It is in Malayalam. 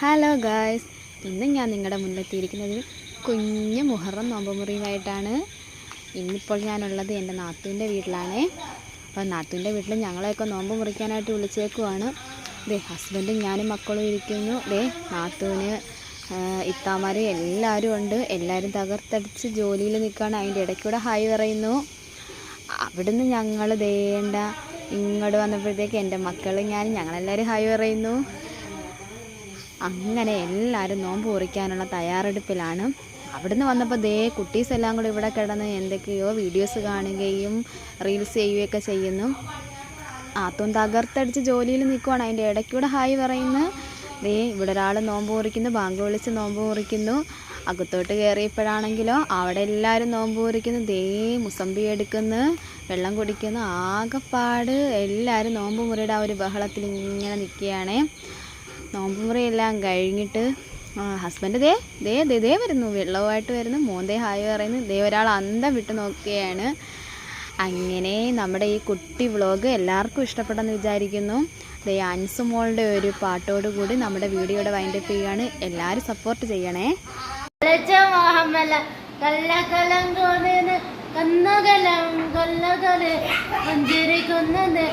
ഹലോ ഗായ്സ് ഇന്ന് ഞാൻ നിങ്ങളുടെ മുന്നിലെത്തിയിരിക്കുന്നത് കുഞ്ഞു മുഹറം നോമ്പ് മുറിയുമായിട്ടാണ് ഇന്നിപ്പോൾ ഞാനുള്ളത് എന്റെ നാത്തൂന്റെ വീട്ടിലാണ്. അപ്പോൾ നാത്തൂന്റെ വീട്ടിൽ ഞങ്ങളെയൊക്കെ നോമ്പ് മുറിക്കാനായിട്ട് വിളിച്ചേക്കുവാണ്. ദേ ഹസ്ബൻഡും ഞാനും മക്കളും ഇരിക്കുന്നു. ദേ നാത്തൂന് ഇത്താമാരും എല്ലാവരും ഉണ്ട്. എല്ലാവരും തകർത്തടിച്ച് ജോലിയിൽ നിൽക്കുകയാണ്. അതിന്റെ ഇടയ്ക്കൂടെ ഹായ് പറയുന്നു. അവിടുന്ന് ഞങ്ങൾ ദേണ്ട ഇങ്ങോട്ട് വന്നപ്പോഴത്തേക്ക് എന്റെ മക്കൾ ഞാൻ ഞങ്ങളെല്ലാവരും ഹായ് പറയുന്നു. അങ്ങനെ എല്ലാവരും നോമ്പ് കുറിക്കാനുള്ള തയ്യാറെടുപ്പിലാണ്. അവിടുന്ന് വന്നപ്പോൾ ദേ കുട്ടീസ് എല്ലാം കൂടി ഇവിടെ കിടന്ന് എന്തൊക്കെയോ വീഡിയോസ് കാണുകയും റീൽസ് ചെയ്യുകയൊക്കെ ചെയ്യുന്നു. ആത്തും തകർത്തടിച്ച് ജോലിയിൽ നിൽക്കുവാണ് അതിന്റെ ഇടയ്ക്കൂടെ ഹായ് പറയുന്നു. ദേ ഇവിടെ ഒരാൾ നോമ്പ് കുറിക്കുന്നു ബാങ്ക് വിളിച്ച് നോമ്പ് കുറിക്കുന്നു. അകത്തോട്ട് കയറിയപ്പോഴാണെങ്കിലോ അവിടെ എല്ലാവരും നോമ്പ് കുറിക്കുന്നു. ദേ മുസമ്പി എടുക്കുന്നു വെള്ളം കുടിക്കുന്നു. ആകെപ്പാട് എല്ലാവരും നോമ്പ് മുറിയുടെ ആ ഒരു ബഹളത്തിൽ ഇങ്ങനെ നിൽക്കുകയാണേ. നോമ്പ് മുറിയെല്ലാം കഴിഞ്ഞിട്ട് ഹസ്ബൻഡ് ദേ ദേ ദേ ദേ വരുന്നു. വെള്ളവുമായിട്ട് വരുന്നു. മോന്തേ ഹായ് പറയുന്നു. ദേ ഒരാൾ അന്തം വിട്ട് നോക്കുകയാണ്. അങ്ങനെ നമ്മുടെ ഈ കുട്ടി വ്ളോഗ് എല്ലാവർക്കും ഇഷ്ടപ്പെട്ടെന്ന് വിചാരിക്കുന്നു. ദേ അൻസു മോളുടെ ഒരു പാട്ടോട് കൂടി നമ്മുടെ വീഡിയോയുടെ വൈൻഡപ്പ് ചെയ്യുകയാണ്. എല്ലാവരും സപ്പോർട്ട് ചെയ്യണേ. കൊന്നത് കന്നുകലം കൊല്ലകൊൽ മഞ്ചരിക്കുന്നത്